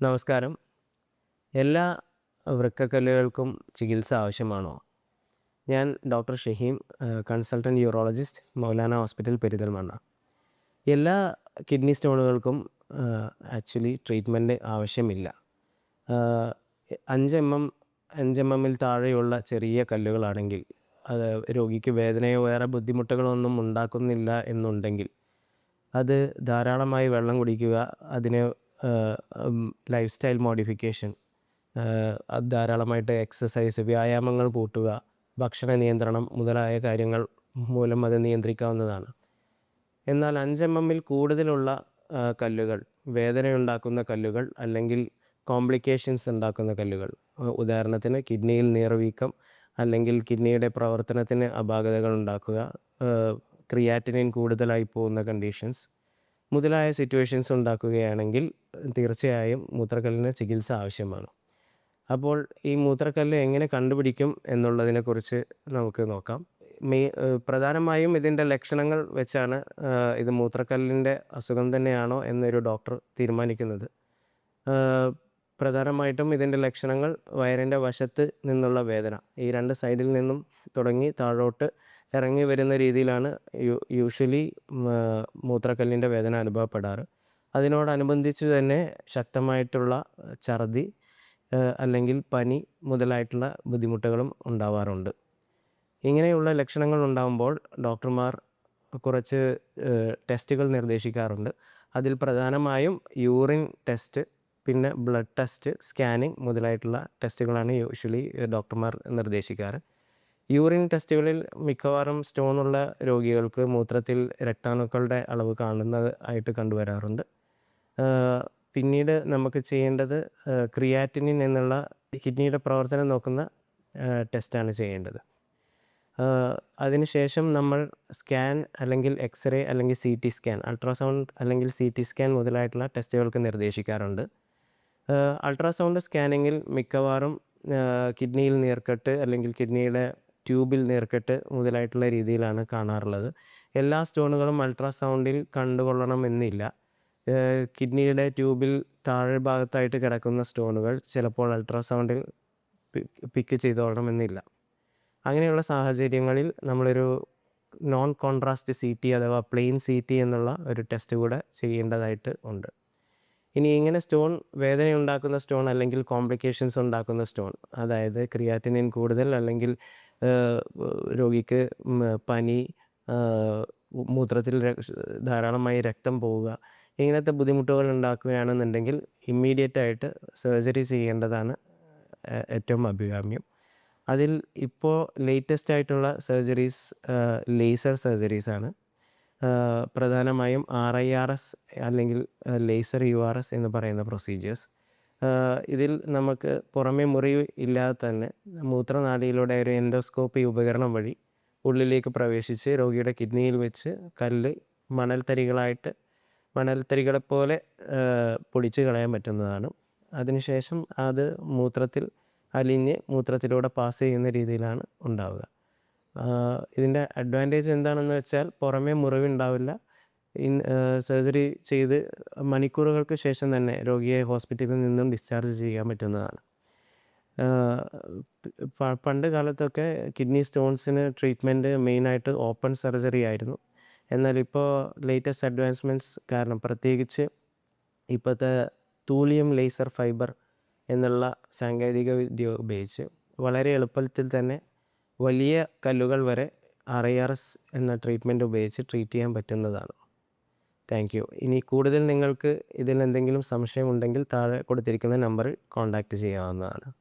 നമസ്കാരം. എല്ലാ വൃക്കക്കല്ലുകൾക്കും ചികിത്സ ആവശ്യമാണോ? ഞാൻ doctor Shaheem consultant urologist Moulana hospital Perinthalmanna. എല്ലാ കിഡ്നി സ്റ്റോണുകൾക്കും ആക്ച്വലി ട്രീറ്റ്മെന്റ് ആവശ്യമില്ല. അഞ്ച് എം എം അഞ്ച് എം എമ്മിൽ താഴെയുള്ള ചെറിയ കല്ലുകളാണെങ്കിൽ അത് രോഗിക്ക് വേദനയോ വേറെ ബുദ്ധിമുട്ടുകളൊന്നും ഉണ്ടാക്കുന്നില്ല എന്നുണ്ടെങ്കിൽ അത് ധാരാളമായി വെള്ളം കുടിക്കുക അതിന് ലൈഫ് സ്റ്റൈൽ മോഡിഫിക്കേഷൻ ധാരാളമായിട്ട് എക്സസൈസ് വ്യായാമങ്ങൾ കൂട്ടുക ഭക്ഷണ നിയന്ത്രണം മുതലായ കാര്യങ്ങൾ മൂലം അത് നിയന്ത്രിക്കാവുന്നതാണ്. എന്നാൽ അഞ്ച് എം എമ്മിൽ കൂടുതലുള്ള കല്ലുകൾ വേദനയുണ്ടാക്കുന്ന കല്ലുകൾ അല്ലെങ്കിൽ കോംപ്ലിക്കേഷൻസ് ഉണ്ടാക്കുന്ന കല്ലുകൾ ഉദാഹരണത്തിന് കിഡ്നിയിൽ നീർവീക്കം അല്ലെങ്കിൽ കിഡ്നിയുടെ പ്രവർത്തനത്തിന് അപാകതകൾ ഉണ്ടാക്കുക ക്രിയാറ്റിനിൻ കൂടുതലായി പോകുന്ന കണ്ടീഷൻസ് മുതലായ സിറ്റുവേഷൻസ് ഉണ്ടാക്കുകയാണെങ്കിൽ തീർച്ചയായും മൂത്രക്കല്ലിന് ചികിത്സ ആവശ്യമാണ്. അപ്പോൾ ഈ മൂത്രക്കല്ല് എങ്ങനെ കണ്ടുപിടിക്കും എന്നുള്ളതിനെക്കുറിച്ച് നമുക്ക് നോക്കാം. മെയ് പ്രധാനമായും ഇതിന്റെ ലക്ഷണങ്ങൾ വെച്ചാണ് ഇത് മൂത്രക്കല്ലിന്റെ അസുഖം തന്നെയാണോ എന്നൊരു ഡോക്ടർ തീരുമാനിക്കുന്നത്. പ്രധാനമായിട്ടും ഇതിന്റെ ലക്ഷണങ്ങൾ വയറിന്റെ വശത്ത് നിന്നുള്ള വേദന. ഈ രണ്ട് സൈഡിൽ നിന്നും തുടങ്ങി താഴോട്ട് ഇറങ്ങി വരുന്ന രീതിയിലാണ് യൂഷ്വലി മൂത്രക്കല്ലിന്റെ വേദന അനുഭവപ്പെടാറ്. അതിനോടനുബന്ധിച്ച് തന്നെ ശക്തമായിട്ടുള്ള ഛർദി അല്ലെങ്കിൽ പനി മുതലായിട്ടുള്ള ബുദ്ധിമുട്ടുകളും ഉണ്ടാവാറുണ്ട്. ഇങ്ങനെയുള്ള ലക്ഷണങ്ങൾ ഉണ്ടാകുമ്പോൾ ഡോക്ടർമാർ കുറച്ച് ടെസ്റ്റുകൾ നിർദ്ദേശിക്കാറുണ്ട്. അതിൽ പ്രധാനമായും യൂറിൻ ടെസ്റ്റ് പിന്നെ ബ്ലഡ് ടെസ്റ്റ് സ്കാനിങ് മുതലായിട്ടുള്ള ടെസ്റ്റുകളാണ് യൂഷ്വലി ഡോക്ടർമാർ നിർദ്ദേശിക്കാറ്. യൂറിൻ ടെസ്റ്റുകളിൽ മിക്കവാറും സ്റ്റോണുള്ള രോഗികൾക്ക് മൂത്രത്തിൽ രക്താണുക്കളുടെ അളവ് കാണുന്നത് ആയിട്ട് കണ്ടുവരാറുണ്ട്. പിന്നീട് നമുക്ക് ചെയ്യേണ്ടത് ക്രിയാറ്റിനിൻ എന്നുള്ള കിഡ്നിയുടെ പ്രവർത്തനം നോക്കുന്ന ടെസ്റ്റാണ് ചെയ്യേണ്ടത്. അതിനുശേഷം നമ്മൾ സ്കാൻ അല്ലെങ്കിൽ എക്സ്റേ അല്ലെങ്കിൽ സി ടി സ്കാൻ അൾട്രാസൗണ്ട് അല്ലെങ്കിൽ സി ടി സ്കാൻ മുതലായിട്ടുള്ള ടെസ്റ്റുകൾക്ക് നിർദ്ദേശിക്കാറുണ്ട്. അൾട്രാസൗണ്ട് സ്കാനിങ്ങിൽ മിക്കവാറും കിഡ്നിയിൽ നീർക്കെട്ട് അല്ലെങ്കിൽ കിഡ്നിയുടെ ട്യൂബിൽ നീർക്കെട്ട് മുതലായിട്ടുള്ള രീതിയിലാണ് കാണാറുള്ളത്. എല്ലാ സ്റ്റോണുകളും അൾട്രാസൗണ്ടിൽ കണ്ടുകൊള്ളണമെന്നില്ല. കിഡ്നിയുടെ ട്യൂബിൽ താഴെ ഭാഗത്തായിട്ട് കിടക്കുന്ന സ്റ്റോണുകൾ ചിലപ്പോൾ അൾട്രാസൗണ്ടിൽ പിക്ക് ചെയ്തോളണമെന്നില്ല. അങ്ങനെയുള്ള സാഹചര്യങ്ങളിൽ നമ്മളൊരു നോൺ കോൺട്രാസ്റ്റ് സി ടി അഥവാ പ്ലെയിൻ സി ടി എന്നുള്ള ഒരു ടെസ്റ്റ് കൂടെ ചെയ്യേണ്ടതായിട്ട് ഉണ്ട്. ഇനി ഇങ്ങനെ സ്റ്റോൺ വേദന ഉണ്ടാക്കുന്ന സ്റ്റോൺ അല്ലെങ്കിൽ കോംപ്ലിക്കേഷൻസ് ഉണ്ടാക്കുന്ന സ്റ്റോൺ അതായത് ക്രിയാറ്റിനിൻ കൂടുതൽ അല്ലെങ്കിൽ രോഗിക്ക് പനി മൂത്രത്തിൽ ധാരാളമായി രക്തം പോവുക ഇങ്ങനത്തെ ബുദ്ധിമുട്ടുകൾ ഉണ്ടാക്കുകയാണെന്നുണ്ടെങ്കിൽ ഇമ്മീഡിയറ്റ് ആയിട്ട് സർജറി ചെയ്യേണ്ടതാണ് ഏറ്റവും അഭികാമ്യം. അതിൽ ഇപ്പോൾ ലേറ്റസ്റ്റ് ആയിട്ടുള്ള സർജറീസ് ലേസർ സർജറീസ് ആണ്. പ്രധാനമായും ആർ ഐ ആർ എസ് അല്ലെങ്കിൽ ലേസർ യു ആർ എസ് എന്ന് പറയുന്ന പ്രൊസീജിയേഴ്സ് ഇതിൽ നമുക്ക് പുറമേ മുറി ഇല്ലാതെ തന്നെ മൂത്രനാളിയിലൂടെ ഒരു എൻഡോസ്കോപ്പി ഉപകരണം വഴി ഉള്ളിലേക്ക് പ്രവേശിച്ച് രോഗിയുടെ കിഡ്നിയിൽ വെച്ച് കല്ല് മണൽത്തരികളായിട്ട് മണൽത്തരികളെ പോലെ പൊടിച്ച് കളയാൻ പറ്റുന്നതാണ്. അതിനുശേഷം അത് മൂത്രത്തിൽ അലിഞ്ഞ് മൂത്രത്തിലൂടെ പാസ് ചെയ്യുന്ന രീതിയിലാണ് ഉണ്ടാവുക. ഇതിന്റെ അഡ്വാന്റേജ് എന്താണെന്ന് വെച്ചാൽ പുറമേ മുറിവുണ്ടാവില്ല. ഇൻ സർജറി ചെയ്ത് മണിക്കൂറുകൾക്ക് ശേഷം തന്നെ രോഗിയെ ഹോസ്പിറ്റലിൽ നിന്നും ഡിസ്ചാർജ് ചെയ്യാൻ പറ്റുന്നതാണ്. പണ്ട് കാലത്തൊക്കെ കിഡ്നി സ്റ്റോൺസിന് ട്രീറ്റ്മെന്റ് മെയിനായിട്ട് ഓപ്പൺ സർജറി ആയിരുന്നു. എന്നാൽ ഇപ്പോൾ ലേറ്റസ്റ്റ് അഡ്വാൻസ്മെന്റ്സ് കാരണം പ്രത്യേകിച്ച് ഇപ്പോഴത്തെ തൂലിയം ലേസർ ഫൈബർ എന്നുള്ള സാങ്കേതിക വിദ്യ ഉപയോഗിച്ച് വളരെ എളുപ്പത്തിൽ തന്നെ വലിയ കല്ലുകൾ വരെ ആർ ഐ ആർ എസ് എന്ന ട്രീറ്റ്മെന്റ് ഉപയോഗിച്ച് ട്രീറ്റ് ചെയ്യാൻ പറ്റുന്നതാണ്. താങ്ക് യു ഇനി കൂടുതൽ നിങ്ങൾക്ക് ഇതിൽ എന്തെങ്കിലും സംശയമുണ്ടെങ്കിൽ താഴെ കൊടുത്തിരിക്കുന്ന നമ്പറിൽ കോൺടാക്റ്റ് ചെയ്യാവുന്നതാണ്.